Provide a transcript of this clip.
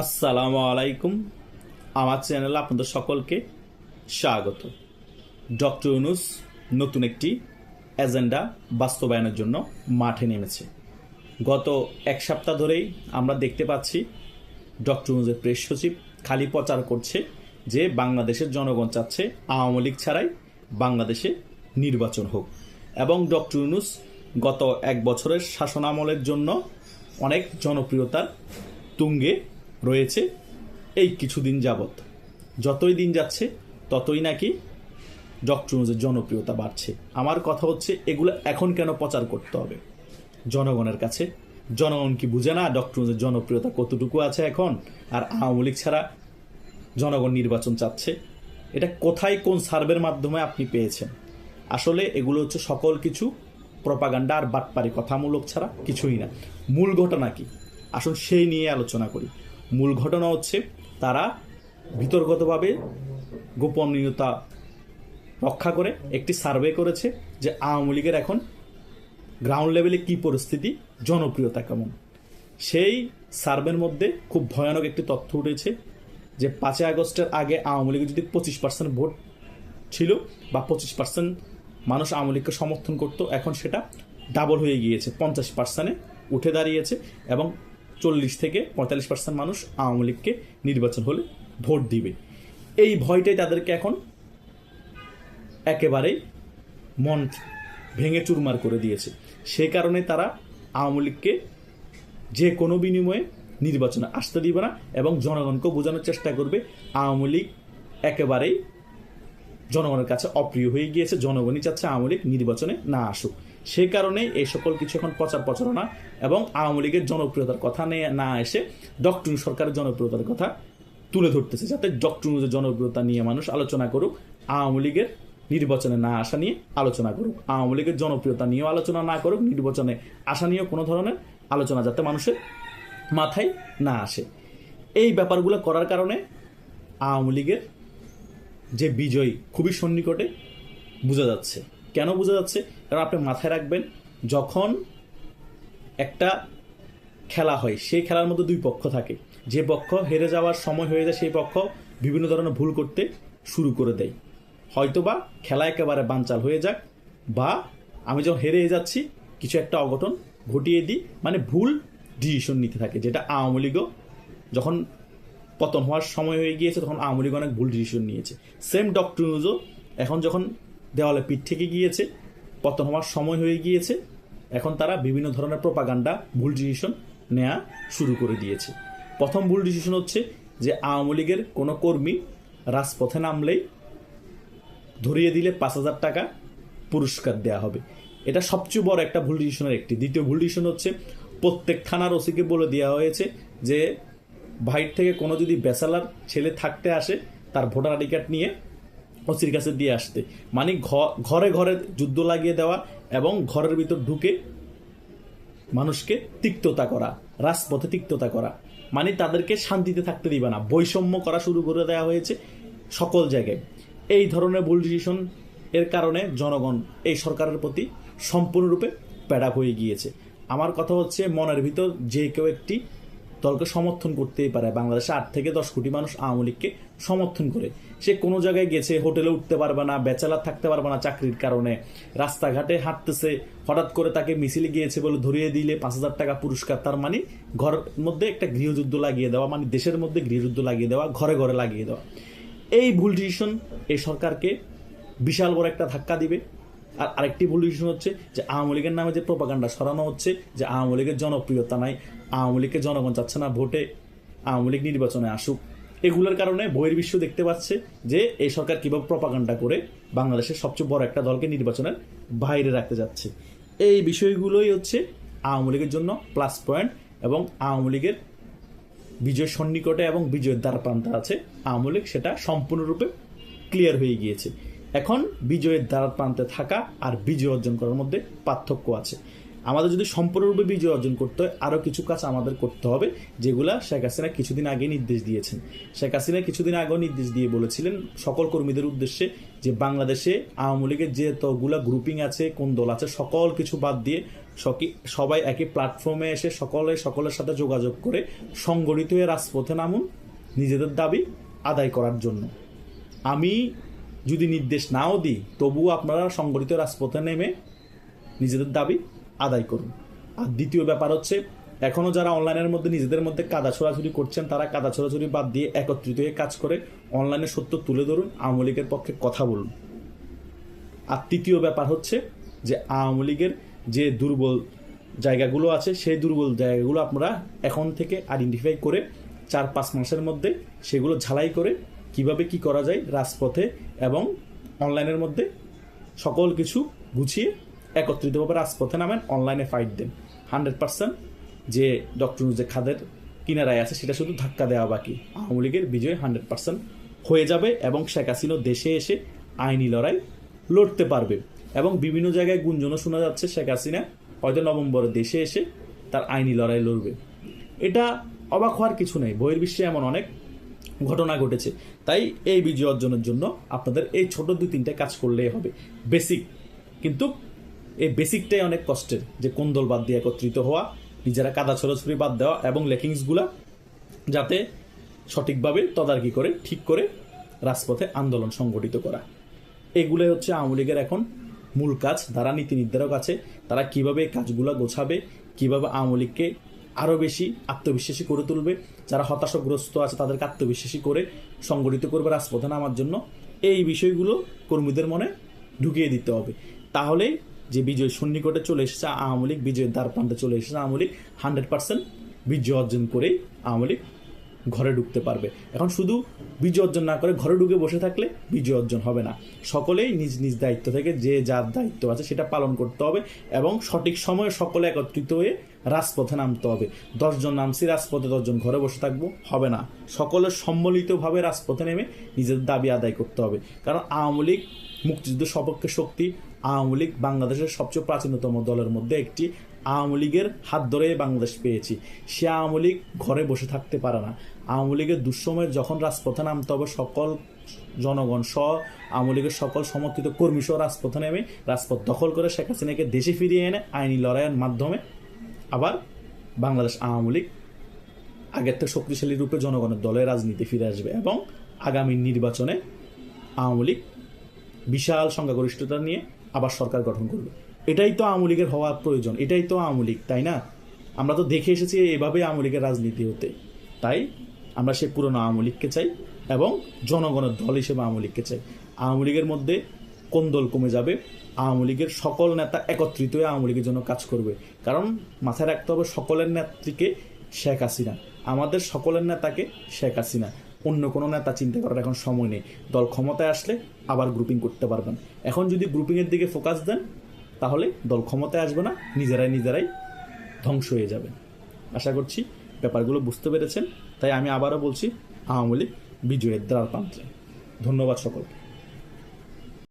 আসসালামু আলাইকুম। আমার চ্যানেলে আপনাদের সকলকে স্বাগত। ডক্টর ইউনুস নতুন একটি এজেন্ডা বাস্তবায়নের জন্য মাঠে নেমেছে। গত এক সপ্তাহ ধরেই আমরা দেখতে পাচ্ছি ডক্টর ইউনুসের প্রেস সচিব খালি প্রচার করছে যে বাংলাদেশের জনগণ চাচ্ছে আওয়ামী লীগ ছাড়াই বাংলাদেশে নির্বাচন হোক। এবং ডক্টর ইউনুস গত এক বছরের শাসনামলের জন্য অনেক জনপ্রিয়তার তুঙ্গে রয়েছে এই কিছুদিন যাবৎ। যতই দিন যাচ্ছে, ততই নাকি ডক্টর জনপ্রিয়তা বাড়ছে। আমার কথা হচ্ছে, এগুলো এখন কেন প্রচার করতে হবে? জনগণের কাছে। জনগণ কি বুঝে না ডক্টর জনপ্রিয়তা কতটুকু আছে এখন? আর আওয়ামী লীগ ছাড়া জনগণ নির্বাচন চাচ্ছে? এটা কোথায় কোন সার্ভের মাধ্যমে আপনি পেয়েছেন? আসলে এগুলো হচ্ছে সকল কিছু প্রপাগান্ডা আর বাটপারি কথামূলক ছাড়া কিছুই না। মূল ঘটনা কি? আসুন সেই নিয়ে আলোচনা করি। মূল ঘটনা হচ্ছে তারা বিতর্কতভাবে গোপনীয়তা রক্ষা করে, একটি সার্ভে করেছে যে আওয়ামী লীগের এখন গ্রাউন্ড লেভেলে কি পরিস্থিতি, জনপ্রিয়তা কেমন। সেই সার্ভের মধ্যে খুব ভয়ানক একটি তথ্য উঠেছে যে পাঁচই আগস্টের আগে আওয়ামী লীগের যদি পঁচিশ পার্সেন্ট ভোট ছিল বা পঁচিশ পার্সেন্ট মানুষ আওয়ামী লীগকে সমর্থন করতো, এখন সেটা ডাবল হয়ে গিয়েছে, পঞ্চাশ পার্সেন্টে উঠে দাঁড়িয়েছে এবং চল্লিশ থেকে পঁয়তাল্লিশ পার্সেন্ট মানুষ আওয়ামী লীগকে নির্বাচন হলে ভোট দিবে। এই ভয়টাই তাদেরকে এখন একেবারেই মন ভেঙে চুরমার করে দিয়েছে। সে কারণে তারা আওয়ামী লীগকে যে কোনো বিনিময়ে নির্বাচনে আসতে দিবে না এবং জনগণকেও বোঝানোর চেষ্টা করবে, আওয়ামী লীগ একেবারেই জনগণের কাছে অপ্রিয় হয়ে গিয়েছে, জনগণই চাচ্ছে আওয়ামী লীগ নির্বাচনে না আসুক। সে কারণে এই সকল কিছু এখন প্রচার প্রচারণা এবং আওয়ামী লীগের জনপ্রিয়তার কথা নিয়ে না এসে ডক্টর সরকারের জনপ্রিয়তার কথা তুলে ধরতেছে যাতে ডক্টর জনপ্রিয়তা নিয়ে মানুষ আলোচনা করুক, আওয়ামী লীগের নির্বাচনে না আসা নিয়ে আলোচনা করুক, আওয়ামী লীগের জনপ্রিয়তা নিয়েও আলোচনা না করুক, নির্বাচনে আসা নিয়েও কোনো ধরনের আলোচনা যাতে মানুষের মাথায় না আসে। এই ব্যাপারগুলো করার কারণে আওয়ামী লীগের যে বিজয়, খুবই সন্নিকটে বোঝা যাচ্ছে। কেন বোঝা যাচ্ছে? কারণ আপনি মাথায় রাখবেন, যখন একটা খেলা হয়, সেই খেলার মধ্যে দুই পক্ষ থাকে। যে পক্ষ হেরে যাওয়ার সময় হয়ে যায়, সেই পক্ষ বিভিন্ন ধরনের ভুল করতে শুরু করে দেয়। হয়তোবা খেলা একেবারে বানচাল হয়ে যাক, বা আমি যখন হেরে যাচ্ছি, কিছু একটা অঘটন ঘটিয়ে দিই মানে ভুল ডিসিশন নিতে থাকে, যেটা আওয়ামী লীগও যখন পতন হওয়ার সময় হয়ে গিয়েছে, তখন আওয়ামী লীগ অনেক ভুল ডিসিশন নিয়েছে। সেম ডক্টর নিউজও এখন যখন দেওয়ালে পিঠ থেকে গিয়েছে, পতন হওয়ার সময় হয়ে গিয়েছে। এখন তারা বিভিন্ন ধরনের প্রপাগান্ডা, ভুল ডিসিশন নেওয়া শুরু করে দিয়েছে। প্রথম ভুল ডিসিশন হচ্ছে যে আওয়ামী লীগের কোনো কর্মী রাজপথে নামলেই ধরিয়ে দিলে পাঁচ হাজার টাকা পুরস্কার দেওয়া হবে। এটা সবচেয়ে বড় একটা ভুল ডিসিশনের একটি। দ্বিতীয় ভুল ডিসিশন হচ্ছে, প্রত্যেক থানার ওসিকে বলে দেওয়া হয়েছে যে ভাইট থেকে কোনো যদি ব্যাচেলার ছেলে থাকতে আসে, তার ভোটার আইডি কার্ড নিয়ে ওসির কাছে দিয়ে আসতে। মানে ঘরে ঘরে যুদ্ধ লাগিয়ে দেওয়া এবং ঘরের ভিতর ঢুকে মানুষকে তিক্ততা করা, রাজপথে তিক্ততা করা। মানে তাদেরকে শান্তিতে থাকতে দিবে না। বৈষম্য করা শুরু করে দেওয়া হয়েছে সকল জায়গায়। এই ধরনের ভুল ডিসিশন এর কারণে জনগণ এই সরকারের প্রতি সম্পূর্ণরূপে প্যাডাপ হয়ে গিয়েছে। আমার কথা হচ্ছে, মনের ভিতর যে কেউ একটি দলকে সমর্থন করতেই পারে। বাংলাদেশে আট থেকে দশ কোটি মানুষ আওয়ামী লীগকে সমর্থন করে। সে কোনো জায়গায় গেছে, হোটেলে উঠতে পারবে না ব্যাচেলার থাকতে পারবে না চাকরির কারণে। রাস্তাঘাটে হাঁটতেছে, হঠাৎ করে তাকে মিছিলে গিয়েছে বলে ধরিয়ে দিলে পাঁচ হাজার টাকা পুরস্কার। তার মানে ঘরের মধ্যে একটা গৃহযুদ্ধ লাগিয়ে দেওয়া মানে দেশের মধ্যে গৃহযুদ্ধ লাগিয়ে দেওয়া, ঘরে ঘরে লাগিয়ে দেওয়া। এই ভুল ডিসিশন এই সরকারকে বিশাল বড় একটা ধাক্কা দিবে। আর আরেকটি ভুল ডিসিশন হচ্ছে যে আওয়ামী লীগের নামে যে প্রপাগান্ডা সরানো হচ্ছে, যে আওয়ামী লীগের জনপ্রিয়তা নাই, আওয়ামী লীগকে জনগণ চাচ্ছে না ভোটে, আওয়ামী লীগ নির্বাচনে আসুক। এগুলোর কারণে বহির্বিশ্ব দেখতে পাচ্ছে যে এই সরকার কীভাবে প্রপাগান্ডা করে বাংলাদেশের সবচেয়ে বড় একটা দলকে নির্বাচনের বাইরে রাখতে যাচ্ছে। এই বিষয়গুলোই হচ্ছে আওয়ামী লীগের জন্য প্লাস পয়েন্ট এবং আওয়ামী লীগের বিজয় সন্নিকটে এবং বিজয়ের দ্বার প্রান্তে আছে। আওয়ামী লীগ সেটা সম্পূর্ণরূপে ক্লিয়ার হয়ে গিয়েছে। এখন বিজয়ের দ্বার প্রান্তে থাকা আর বিজয় অর্জন করার মধ্যে পার্থক্য আছে। আমাদের যদি সম্পূর্ণরূপে বিজয় অর্জন করতে হয়, আরও কিছু কাজ আমাদের করতে হবে, যেগুলা শেখ হাসিনা কিছুদিন আগে নির্দেশ দিয়েছেন। শেখ হাসিনা কিছুদিন আগেও নির্দেশ দিয়ে বলেছিলেন, সকল কর্মীদের উদ্দেশ্যে যে বাংলাদেশে আওয়ামী লীগের যে তগুলা গ্রুপিং আছে, কোন দল আছে, সকল কিছু বাদ দিয়ে সকি- সবাই একই প্ল্যাটফর্মে এসে সকলে, সকলের সাথে যোগাযোগ করে সংগঠিত হয়ে রাজপথে নামুন, নিজেদের দাবি আদায় করার জন্য। আমি যদি নির্দেশ নাও দিই, তবুও আপনারা সংগঠিত রাজপথে নেমে নিজেদের দাবি আদায় করুন। আর দ্বিতীয় ব্যাপার হচ্ছে এখনও যারা অনলাইনের মধ্যে নিজেদের মধ্যে কাদা ছোড়াছুরি করছেন, তারা কাদা ছোড়াছুরি বাদ দিয়ে একত্রিত হয়ে কাজ করে অনলাইনে সত্য তুলে ধরুন, আওয়ামী লীগের পক্ষে কথা বলুন। আর তৃতীয় ব্যাপার হচ্ছে যে, আওয়ামী লীগের যে দুর্বল জায়গাগুলো আছে, সেই দুর্বল জায়গাগুলো আপনারা এখন থেকে আইডেন্টিফাই করে চার পাঁচ মাসের মধ্যে সেগুলো ঝালাই করে কীভাবে কি করা যায় রাজপথে এবং অনলাইনের মধ্যে সকল কিছু গুছিয়ে একত্রিতভাবে রাজপথে নামেন অনলাইনে ফাইট দেন। হান্ড্রেড পার্সেন্ট যে ডক্টর যে খাদের কিনারায় আছে, সেটা শুধু ধাক্কা দেওয়া বাকি। আওয়ামী লীগের বিজয় হান্ড্রেড পার্সেন্ট হয়ে যাবে এবং শেখ হাসিনা দেশে এসে আইনি লড়াই লড়তে পারবে। এবং বিভিন্ন জায়গায় গুঞ্জনও শোনা যাচ্ছে, শেখ হাসিনা হয়তো নভেম্বরে দেশে এসে তার আইনি লড়াই লড়বে। এটা অবাক হওয়ার কিছু নেই, বহির্বিশ্বে এমন অনেক ঘটনা ঘটেছে। তাই এই বিজয় অর্জনের জন্য আপনাদের এই ছোট দুই তিনটে কাজ করলেই হবে। বেসিক কিন্তু এই বেসিকটাই অনেক কষ্টের, যে কোন দল বাদ দিয়ে একত্রিত হওয়া, নিজেরা কাদা ছড়াছড়ি বাদ দেওয়া এবং লেকিংসগুলা যাতে সঠিকভাবে তদারকি করে, ঠিক করে রাজপথে আন্দোলন সংগঠিত করা। এগুলোই হচ্ছে আওয়ামী লীগের এখন মূল কাজ, যারা নীতি নির্ধারক আছে, তারা কীভাবে কাজগুলো গোছাবে, কীভাবে আওয়ামী লীগকে আরও বেশি আত্মবিশ্বাসী করে তুলবে, যারা হতাশাগ্রস্ত আছে তাদেরকে আত্মবিশ্বাসী করে সংগঠিত করবে রাজপথে নামার জন্য, এই বিষয়গুলো কর্মীদের মনে ঢুকিয়ে দিতে হবে। তাহলে যে বিজয় সন্নিকটে চলে এসেছে, আওয়ামী লীগ বিজয়ের দ্বার প্রান্তে চলে এসেছে, আওয়ামী লীগ হান্ড্রেড পার্সেন্ট বিজয় অর্জন করেই আওয়ামী লীগ ঘরে ঢুকতে পারবে। এখন শুধু বিজয় অর্জন না করে ঘরে ঢুকে বসে থাকলে বিজয় অর্জন হবে না। সকলেই নিজ নিজ দায়িত্ব থেকে যে যার দায়িত্ব আছে সেটা পালন করতে হবে এবং সঠিক সময়ে সকলে একত্রিত হয়ে রাজপথে নামতে হবে। দশজন নামছি, রাজপথে দশজন ঘরে বসে থাকব, হবে না। সকলের সম্মিলিতভাবে রাজপথে নেমে নিজের দাবি আদায় করতে হবে। কারণ আওয়ামী লীগ মুক্তিযুদ্ধ সপক্ষে শক্তি আওয়ামী লীগ বাংলাদেশের সবচেয়ে প্রাচীনতম দলের মধ্যে একটি। আওয়ামী লীগের হাত ধরে বাংলাদেশ পেয়েছি। সে আওয়ামী লীগ ঘরে বসে থাকতে পারে না। আওয়ামী লীগের দুঃসময়ে যখন রাজপথে নামতে হবে, সকল জনগণ সহ আওয়ামী লীগের সকল সমর্থিত কর্মী সহ রাজপথে নেমে রাজপথ দখল করে শেখ হাসিনাকে দেশে ফিরিয়ে এনে আইনি লড়াইয়ের মাধ্যমে আবার বাংলাদেশ আওয়ামী লীগ আগের থেকে শক্তিশালী রূপে জনগণের দলের রাজনীতি ফিরে আসবে এবং আগামী নির্বাচনে আওয়ামী লীগ বিশাল সংখ্যাগরিষ্ঠতা নিয়ে আবার সরকার গঠন করবে। এটাই তো আওয়ামী লীগের হওয়ার প্রয়োজন। এটাই তো আওয়ামী লীগ, তাই না? আমরা তো দেখে এসেছি এভাবে আওয়ামী লীগের রাজনীতি হতে। তাই আমরা সে পুরনো আওয়ামী লীগকে চাই এবং জনগণের দল হিসেবে আওয়ামী লীগকে চাই। আওয়ামী লীগের মধ্যে কোন দল কমে যাবে? আওয়ামী লীগের সকল নেতা একত্রিত হয়ে আওয়ামী লীগের জন্য কাজ করবে। কারণ মাথায় রাখতে হবে সকলের নেত্রীকে শেখ হাসিনা। আমাদের সকলের নেতাকে শেখ হাসিনা। অন্য কোনো নেতা চিন্তা করার এখন সময় নেই। দল ক্ষমতায় আসলে আবার গ্রুপিং করতে পারবেন। এখন যদি গ্রুপিংয়ের দিকে ফোকাস দেন, তাহলে দল ক্ষমতায় আসবে না, নিজেরাই নিজেরাই ধ্বংস হয়ে যাবে। আশা করছি ব্যাপারগুলো বুঝতে পেরেছেন। তাই আমি আবারও বলছি, আওয়ামী লীগ বিজয়ের দ্বার প্রান্তে ধন্যবাদ সকলকে।